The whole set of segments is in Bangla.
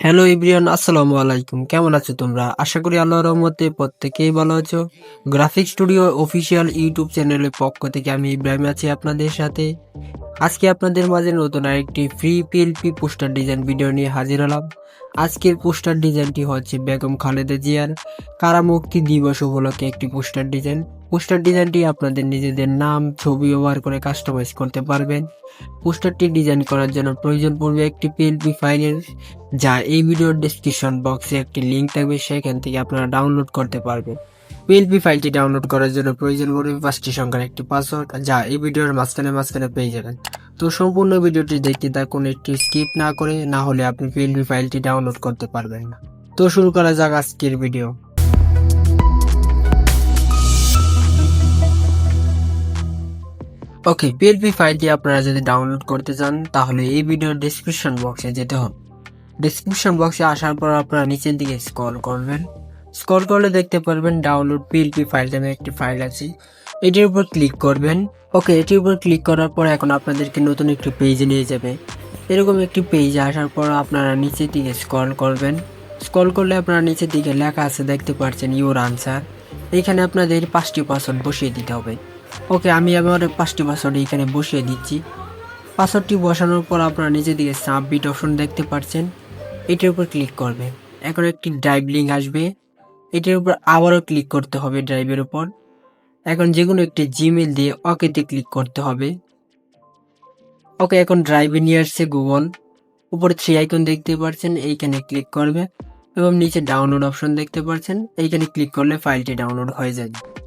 হ্যালো ইব্রিয়ান আসসালামু আলাইকুম। কেমন আছো তোমরা? আশা করি আল্লাহর রহমতে প্রত্যেকেই ভালো আছো। গ্রাফিক স্টুডিও অফিসিয়াল ইউটিউব চ্যানেলের পক্ষ থেকে আমি ইব্রাহিম আছি আপনাদের সাথে। আজকে আপনাদের মাঝে নতুন আরেকটি free PLP poster design video নিয়ে হাজির হলাম। আজকের পোস্টার ডিজাইনটি হচ্ছে বেগম খালেদা জিয়ার কারামুক্তি দিবস উপলক্ষে একটি পোস্টার ডিজাইন পোস্টার ডিজাইনটি আপনাদের নিজেদের নাম, ছবি ব্যবহার করে কাস্টমাইজ করতে পারবেন। পোস্টারটি ডিজাইন করার জন্য প্রয়োজন পড়বে একটি পিএলপি ফাইলের যা এই ভিডিওর ডেসক্রিপশন বক্সে একটি লিঙ্ক থাকবে, সেখান থেকে আপনারা ডাউনলোড করতে পারবেন। পিএলপি ফাইলটি ডাউনলোড করার জন্য প্রয়োজন পড়বে পাঁচটি সংখ্যার একটি পাসওয়ার্ড যা এই ভিডিওর মাঝখানে মাঝখানে পেয়ে যাবেন। তো সম্পূর্ণ ভিডিওটি দেখতে থাকুন, একটি স্কিপ না করে, না হলে আপনি পিএলপি ফাইলটি ডাউনলোড করতে পারবেন না। তো শুরু করা যাক আজকের ভিডিও ওকে পিএলপি ফাইলটি আপনারা যদি ডাউনলোড করতে চান, তাহলে এই ভিডিওর ডেসক্রিপশন বক্সে যেতে হবে। ডিসক্রিপশন বক্সে আসার পর আপনারা নিচের দিকে স্ক্রল করবেন। স্ক্রল করলে দেখতে পারবেন ডাউনলোড পিএলপি ফাইল নামে একটি ফাইল আছে। এটির উপর ক্লিক করবেন। ওকে এটির উপর ক্লিক করার পর এখন আপনাদেরকে নতুন একটি পেজে নিয়ে যাবে। এরকম একটি পেজে আসার পর আপনারা নিচের দিকে স্ক্রল করবেন। স্ক্রল করলে আপনারা নিচের দিকে লেখা আছে দেখতে পাচ্ছেন ইউর আনসার এখানে আপনাদের পাঁচটি পাসওয়ার্ড বসিয়ে দিতে হবে। ওকে, আমি আমার পাঁচটি পাসওয়ার্ড এখানে বসিয়ে দিচ্ছি। পাসওয়ার্ডটি বসানোর পর আপনারা নিজের দিকে সাবমিট অপশন দেখতে পাচ্ছেন। এটির উপর ক্লিক করবে। এখন একটি ড্রাইভ লিঙ্ক আসবে। এটির উপর আবারও ক্লিক করতে হবে ড্রাইভের উপর। এখন যে কোনো একটি জিমেল দিয়ে ওকেতে ক্লিক করতে হবে। ওকে এখন ড্রাইভে নিয়ে আসছে গুগল উপরে থ্রি আইকন দেখতে পাচ্ছেন, এইখানে ক্লিক করবে। এবং নিচে ডাউনলোড অপশন দেখতে পাচ্ছেন, এইখানে ক্লিক করলে ফাইলটি ডাউনলোড হয়ে যাবে।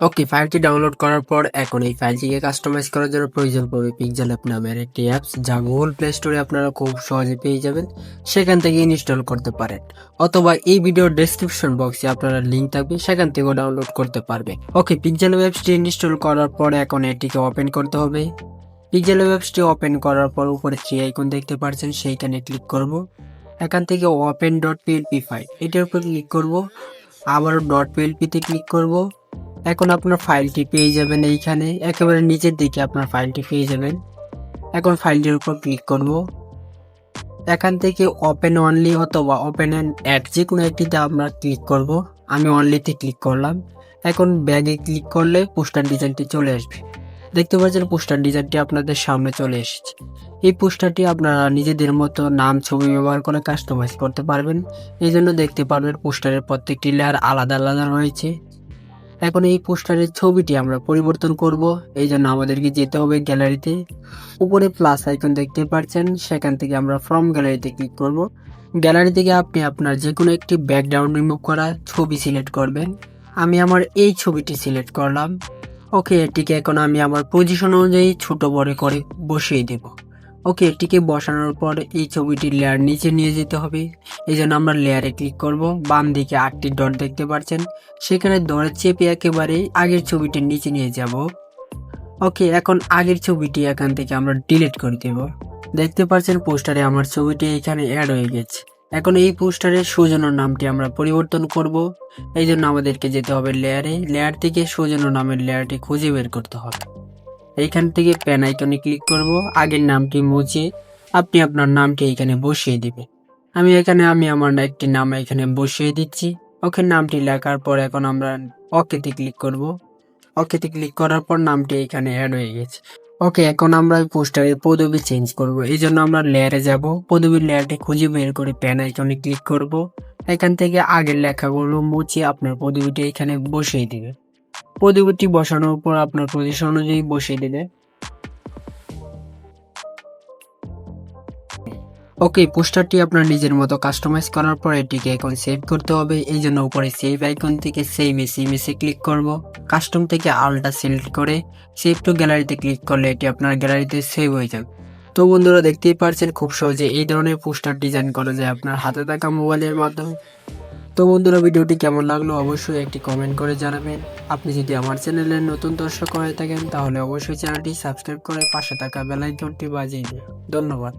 ওকে, ফাইলটি ডাউনলোড করার পর এখন এই ফাইলটিকে কাস্টমাইজ করার জন্য প্রয়োজন পড়বে পিকজেল অ্যাপ নামের একটি অ্যাপস যা গুগল প্লে স্টোরে আপনারা খুব সহজে পেয়ে যাবেন। সেখান থেকে ইনস্টল করতে পারেন। অথবা এই ভিডিওর ডেসক্রিপশন বক্সে আপনারা লিঙ্ক থাকবে, সেখান থেকেও ডাউনলোড করতে পারবে। ওকে পিকজেল ওয়েবসটি ইনস্টল করার পর এখন এটিকে ওপেন করতে হবে। পিকজেল ওয়েবসটি ওপেন করার পর উপরে থ্রি আইকন দেখতে পাচ্ছেন সেইখানে ক্লিক করব। এখান থেকে ওপেন ডট পিএলপি ফাইল এটার উপর ক্লিক করব। আবার ডট পিএলপিতে ক্লিক করব। এখন আপনার ফাইলটি পেয়ে যাবেন এইখানে। একেবারে নিচের দিকে আপনার ফাইলটি পেয়ে যাবেন। এখন ফাইলটির উপর ক্লিক করব। এখান থেকে ওপেন অনলি অথবা ওপেন অ্যান্ড অ্যাড যে কোনো একটিতে আমরা ক্লিক করব। আমি অনলিতে ক্লিক করলাম। এখন ব্যাগে ক্লিক করলে পোস্টার ডিজাইনটি চলে আসবে। দেখতে পাচ্ছেন পোস্টার ডিজাইনটি আপনাদের সামনে চলে এসেছে। এই পোস্টারটি আপনারা নিজেদের মতো নাম, ছবি ব্যবহার করে কাস্টমাইজ করতে পারবেন। এই জন্য দেখতে পারবেন পোস্টারের প্রত্যেকটি লেয়ার আলাদা আলাদা রয়েছে। এখন এই পোস্টারের ছবিটি আমরা পরিবর্তন করব। এই জন্য আমাদেরকে যেতে হবে গ্যালারিতে। উপরে প্লাস আইকন দেখতে পাচ্ছেন। সেখান থেকে আমরা ফ্রম গ্যালারিতে ক্লিক করব। গ্যালারি থেকে আপনি আপনার যে কোনো একটি ব্যাকগ্রাউন্ড রিমুভ করা ছবি সিলেক্ট করবেন। আমি আমার এই ছবিটি সিলেক্ট করলাম। ওকে এটিকে এখন আমি আমার পজিশন অনুযায়ী ছোট বড় করে বসিয়ে দেব। ওকে এটিকে বসানোর পর এই ছবিটির লেয়ার নিচে নিয়ে যেতে হবে। এই জন্য আমরা লেয়ারে ক্লিক করব। বাম দিকে আটটি ডট দেখতে পাচ্ছেন। সেখানে ধরে চেপে একেবারে আগের ছবিটির নিচে নিয়ে যাব। ওকে, এখন আগের ছবিটি এখান থেকে আমরা ডিলিট করে দেব। দেখতে পাচ্ছেন পোস্টারে আমার ছবিটি এখানে অ্যাড হয়ে গেছে। এখন এই পোস্টারের সৌজন্য নামটি আমরা পরিবর্তন করব। এই জন্য আমাদেরকে যেতে হবে লেয়ারে লেয়ার থেকে সৌজন্য নামের লেয়ারটি খুঁজে বের করতে হবে। এইখান থেকে প্যান আইকনে ক্লিক করব, আগের নামটি মুছে আপনি আপনার নামটি এখানে বসিয়ে দিবেন। আমি এখানে, আমি আমার একটি নাম এখানে বসিয়ে দিচ্ছি। ওকে নামটি লেখার পর এখন আমরা ওকেতে ক্লিক করব। ওকেতে ক্লিক করার পর নামটি এখানে অ্যাড হয়ে গেছে। ওকে এখন আমরা পোস্টারের পদবি চেঞ্জ করব। এই জন্য আমরা লেয়ারে যাব। পদবির লেয়ারটি খুঁজে বের করে প্যান আইকনে ক্লিক করব। এখান থেকে আগের লেখাগুলো মুছে আপনার পদবিটি এখানে বসিয়ে দিবে পদবিটি বসানোর পর আপনার পজিশন অনুযায়ী বসিয়ে দিলে। ওকে পোস্টারটি আপনার নিজের মতো কাস্টমাইজ করার পর এটিকে এখন সেভ করতে হবে। এই জন্য উপরে সেভ আইকন থেকে সেভ এস ইমেজে ক্লিক করব। কাস্টম থেকে আলটা সিলেক্ট করে সেভ টু গ্যালারিতে ক্লিক করলে এটি আপনার গ্যালারিতে সেভ হয়ে যাবে। তো বন্ধুরা দেখতেই পারছেন, খুব সহজে এই ধরনের পোস্টার ডিজাইন করা যায় আপনার হাতে থাকা মোবাইলের মাধ্যমে। তো বন্ধুরা, ভিডিওটি কেমন লাগল অবশ্যই একটি কমেন্ট করে জানাবেন। আপনি যদি আমার চ্যানেলের নতুন দর্শক হয়ে থাকেন, তাহলে অবশ্যই চ্যানেলটি সাবস্ক্রাইব করে পাশে থাকা বেলাইকনটি বাজিয়ে দিন। ধন্যবাদ।